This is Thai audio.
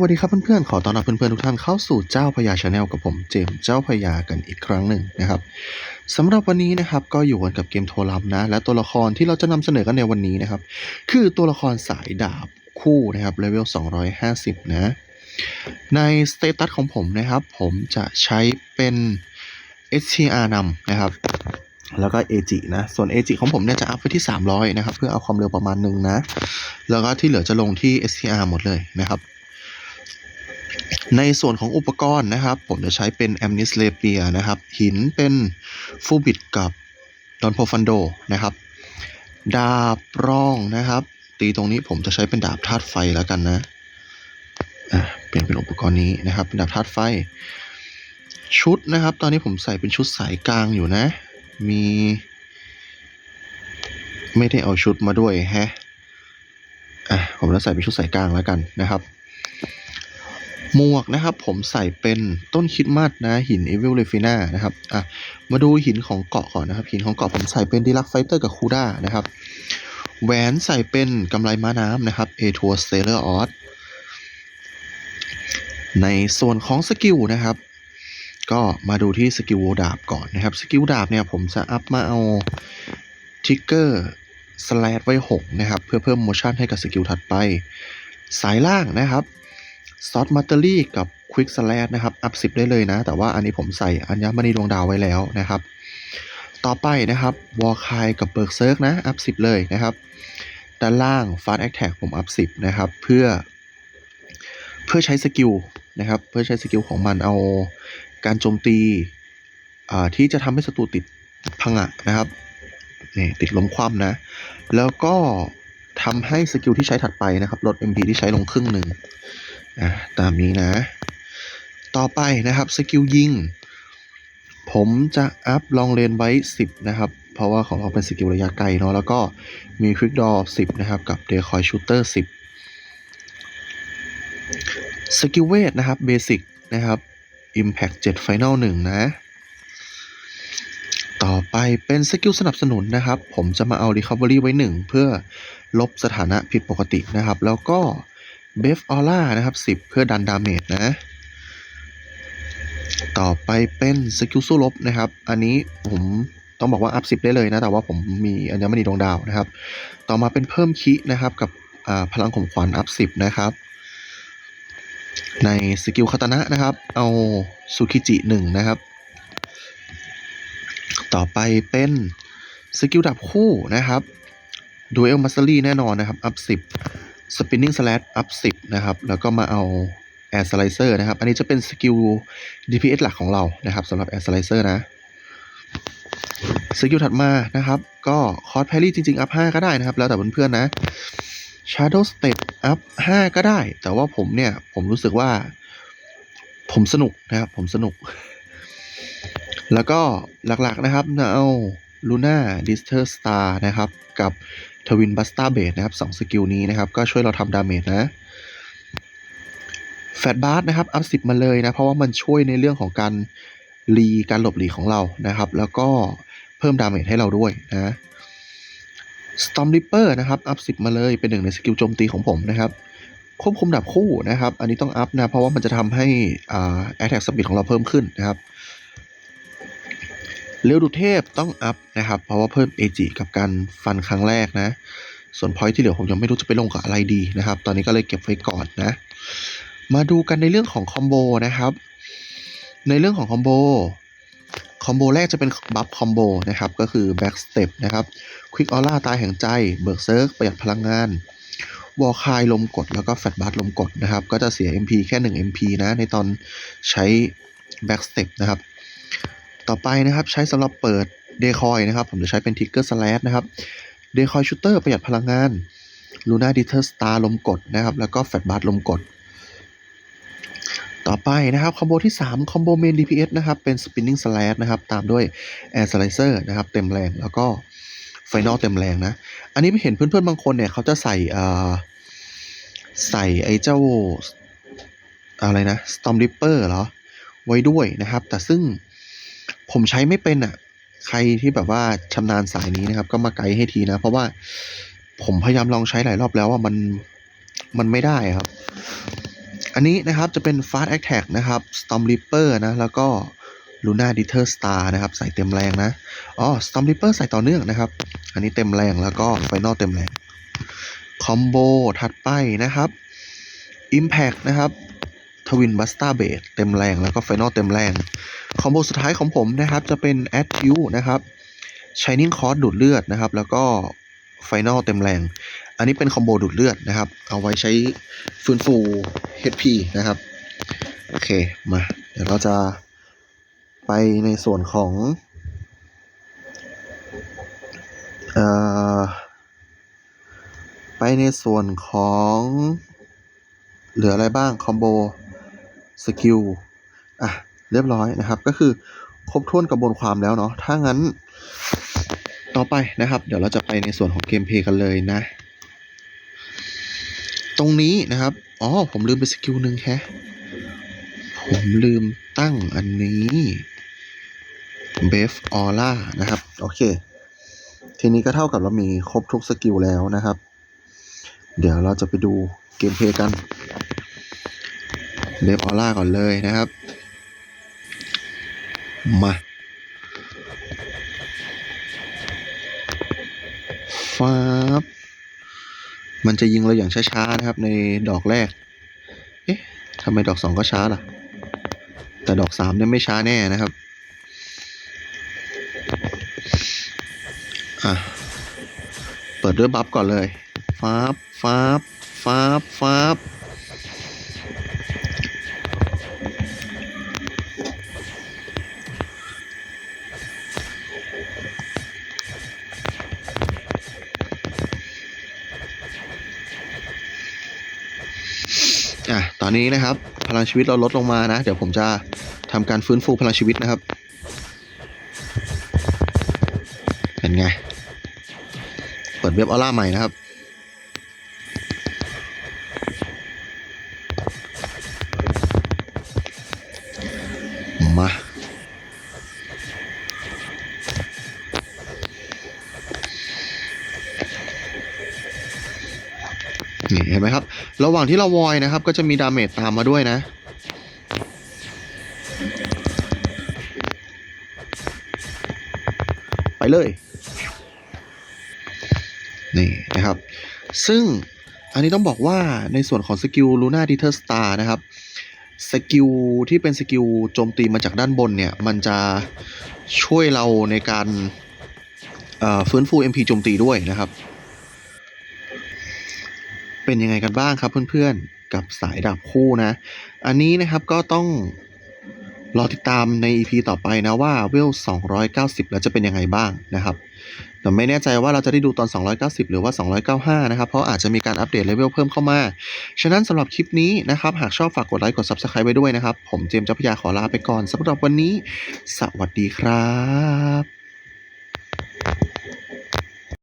วัสดีครับเพื่อนๆ ขอต้อนรับเพื่อนๆ ทุกท่านเข้าสู่เจ้าพญาชาแนลกับผมเจมส์เจ้าพญากันอีกครั้งหนึ่งนะครับสำหรับวันนี้นะครับก็อยู่กันกับเกมโทรลับนะ และตัวละครที่เราจะนำเสนอกันในวันนี้นะครับ คือตัวละครสายดาบคู่นะครับเลเวล 250 นะ ในสเตตัสของผมนะครับ ผมจะใช้เป็น STR นำนะครับ แล้วก็ AG นะ ส่วน AG ของผมเนี่ยจะอัพไปที่ 300 นะครับ เพื่อเอาความเร็วประมาณหนึ่งนะ แล้วก็ที่เหลือจะลงที่ STR หมดเลยนะครับ ในส่วนของอุปกรณ์นะครับ ผมจะใช้เป็น a m n i s l a p i a นะครับ หินเป็นฟูบิดกับดอนโพฟันโดนะครับ ดาบร่องนะครับ ตีตรงนี้ผมจะใช้เป็นดาบธาตุไฟแล้วกันนะะเปลี่ยนเป็นอุปกรณ์นี้นะครับเป็นดาบธาตุไฟ ชุดนะครับ ตอนนี้ผมใส่เป็นชุดสายกลางอยู่นะ มี ไม่ได้เอาชุดมาด้วยแฮะอะผมจะใส่เป็นชุดสายกลางแล้วกันนะครับ หมวกนะครับผมใส่เป็นต้นคิดมัดนะหินเอเวลเลฟิน่านะครับอะมาดูหินของเกาะก่อนนะครับหินของเกาะผมใส่เป็นดีลักไฟเตอร์กับคูด้านะครับแหวนใส่เป็นกำไลม้าน้ำนะครับเอทัวเซเลอร์ออสในส่วนของสกิลนะครับก็มาดูที่สกิลดาบก่อนนะครับสกิลดาบเนี่ยผมจะอัพมาเอาทิกเกอร์สแลดไว้ 6 นะครับ เพื่อเพิ่มโมชั่นให้กับสกิลถัดไป สายล่างนะครับ ซอสมัตเตอรี่กับควิกสแลดนะครับ อัพ10ได้เลยนะ แต่ว่าอันนี้ผมใส่อัญมณีดวงดาวไว้แล้วนะครับ ต่อไปนะครับวอลคายกับเบิร์กเซิร์กนะ อัพ10เลยนะครับ ด้านล่างฟาสแอคแท็กผมอัพ10นะครับ เพื่อ เพื่อใช้สกิลนะครับ เพื่อใช้สกิลของมันเอาการโจมตีที่จะทำให้ศัตรูติดพังะนะครับนี่ติดล้มคว่ำนะ แล้วก็ทำให้สกิลที่ใช้ถัดไปนะครับ ลด MP ที่ใช้ลงครึ่งหนึ่ง อะตามนี้นะ ต่อไปนะครับสกิลยิง ผมจะอัพลองเลนไว้ 10 นะครับ เพราะว่าของเราเป็นสกิลระยะไกลเนาะแล้วก็มีควิกดอ10นะครับ กับเดคอยชูเตอร์10สกิลเวทนะครับเบสิกนะครับ Impact 7 Final 1 นะ ต่อไปเป็นสกิลสนับสนุนนะครับ ผมจะมาเอา Recovery ไว้ 1 เพื่อลบสถานะผิดปกตินะครับ แล้วก็ เบฟออร่านะครับ 10 เพื่อดันดาเมจนะ ต่อไปเป็นสกิลสู้รบนะครับ อันนี้ผมต้องบอกว่าอัพ10 ได้เลยนะ แต่ว่าผมมีอัญมณีดวงดาวนะครับ ต่อมาเป็นเพิ่มคินะครับ กับพลังข่มขวัญอัพ10 นะครับ ในสกิลคาตนะนะครับ เอาสุคิจิ1นะครับ ต่อไปเป็นสกิลดับคู่นะครับดูเอลมาสเตอรี่แน่นอนนะครับ อัพ10 spinning slash up 10 นะครับ แล้วก็มาเอา air slicer นะครับ อันนี้จะเป็นสกิล DPS หลักของเรานะครับสำหรับ air slicer นะสกิลถัดมานะครับ ก็คอร์สแพรี่จริงๆ อัพ 5 ก็ได้นะครับ แล้วแต่เพื่อนๆนะ Shadow Step อัพ 5 ก็ได้ แต่ว่าผมเนี่ย ผมรู้สึกว่า ผมสนุกนะครับ ผมสนุก แล้วก็หลักๆนะครับเอา Luna d i s t e r Star นะครับ กับ Twin Buster b a s นะครับ2สกิลนี้นะครับ ก็ช่วยเราทำดาเมจนะแฟตบาร์นะครับ อัพ10มาเลยนะ เพราะว่ามันช่วยในเรื่องของการรีการหลบหลีของเรานะครับ แล้วก็เพิ่มดาเมจให้เราด้วยนะ Storm Reaper นะครับ อัพ10มาเลยเป็นหนึ่งในสกิลโจมตีของผมนะครับ ควบคุมดับคู่นะครับ อันนี้ต้องอัพนะ เพราะว่ามันจะทำให้อ่า attack speed ของเราเพิ่มขึ้นนะครับ เร็วดุเทพต้องอัพนะครับ เพราะว่าเพิ่ม AG กับการฟันครั้งแรกนะ ส่วนพอยที่เหลือผมยังไม่รู้จะไปลงกับอะไรดีนะครับ ตอนนี้ก็เลยเก็บไว้ก่อนนะ มาดูกันในเรื่องของคอมโบนะครับ ในเรื่องของคอมโบ คอมโบแรกจะเป็นบัฟคอมโบนะครับ ก็คือแบ็กสเต็ปนะครับควิกออร่าตายแห่งใจ เบิร์กเซิร์กประหยัดพลังงานวอลคายลมกดแล้วก็แฟตบัสลมกดนะครับ ก็จะเสีย MP แค่ 1 MP นะ ในตอนใช้แบ็กสเต็ปนะครับ ต่อไปนะครับใช้สำหรับเปิดเดคอยนะครับ ผมจะใช้เป็นทิกเกอร์สแลนะครับเดคอยชูเตอร์ประหยัดพลังงานลูน่าดิเทอร์สตาร์ลมกดนะครับ แล้วก็แฟตบัสลมกด ต่อไปนะครับคอมโบที่ 3 คอมโบเมน DPS นะครับ เป็น Spinning Slash นะครับ ตามด้วย Air Slicer นะครับ เต็มแรงแล้วก็ Final เต็มแรงนะ อันนี้ไปเห็นเพื่อนๆ บางคนเนี่ย เขาจะใส่ใส่ไอ้เจ้าอะไรนะ Storm Reaper เหรอ ไว้ด้วยนะครับ แต่ซึ่ง ผมใช้ไม่เป็นอะ ใครที่แบบว่าชำนาญสายนี้นะครับ ก็มาไกด์ให้ทีนะ เพราะว่าผมพยายามลองใช้หลายรอบแล้วว่ามันมันไม่ได้ครับ อันนี้นะครับจะเป็น Fast Attack นะครับ Storm Reaper นะ แล้วก็ Luna Deter Star นะครับ ใส่เต็มแรงนะ อ๋อ Storm Reaper ใส่ต่อเนื่องนะครับ อันนี้เต็มแรงแล้วก็ Final เต็มแรง คอมโบถัดไปนะครับ Impact นะครับ Twin Buster Blade เต็มแรงแล้วก็ Final เต็มแรง คอมโบสุดท้ายของผมนะครับ จะเป็น a d d u นะครับ Shining Cross ดูดเลือดนะครับ แล้วก็ Final เต็มแรง อันนี้เป็นคอมโบดูดเลือดนะครับ เอาไว้ใช้ฟื้นฟู HP นะครับ โอเค มา เดี๋ยวเราจะไปในส่วนของเอ่อไปในส่วนของเหลืออะไรบ้าง คอมโบ สกิล อะ เรียบร้อยนะครับ ก็คือครบถ้วนกระบวนความแล้วเนาะถ้างั้นต่อไปนะครับ เดี๋ยวเราจะไปในส่วนของเกมเพย์กันเลยนะ ตรงนี้นะครับอ๋อผมลืมไปสกิลหนึ่งแฮะผมลืมตั้งอันนี้เบฟออร่านะครับ โอเค ทีนี้ก็เท่ากับเรามีครบทุกสกิลแล้วนะครับ เดี๋ยวเราจะไปดูเกมเพย์กันเบฟออร่าก่อนเลยนะครับ มาฟ้าบมันจะยิงเราอย่างช้าๆนะครับ ในดอกแรก เอ๊ะทำไมดอกสองก็ช้าล่ะ แต่ดอกสามเนี่ยไม่ช้าแน่นะครับ อะ เปิดด้วยบัฟก่อนเลยฟ้าบฟ้าบฟ้าบฟ้าบ นี้นะครับ พลังชีวิตเราลดลงมานะ เดี๋ยวผมจะทำการฟื้นฟูพลังชีวิตนะครับ เป็นไง เปิดเว็บออร่าใหม่นะครับ มานี่เห็นไหมครับ ระหว่างที่เราวอยนะครับ ก็จะมีดาเมจตามมาด้วยนะไปเลยนี่นะครับ ซึ่งอันนี้ต้องบอกว่าในส่วนของสกิล Luna Deter Star นะครับสกิลที่เป็นสกิลโจมตีมาจากด้านบนเนี่ย มันจะช่วยเราในการเอ่อฟื้นฟู MP โจมตีด้วยนะครับ เป็นยังไงกันบ้างครับเพื่อนๆ กับสายดาบคู่นะ อันนี้นะครับก็ต้องรอติดตามใน EP ต่อไปนะว่าเวล 290 แล้วจะเป็นยังไงบ้างนะครับแต่ไม่แน่ใจว่าเราจะได้ดูตอน 290 หรือว่า 295 นะครับ เพราะอาจจะมีการอัปเดตเลเวลเพิ่มเข้ามา ฉะนั้นสำหรับคลิปนี้นะครับ หากชอบฝากกดไลค์กด Subscribe ไว้ด้วยนะครับ ผมเจมส์เจ้าพระยาขอลาไปก่อนสำหรับวันนี้ สวัสดีครับ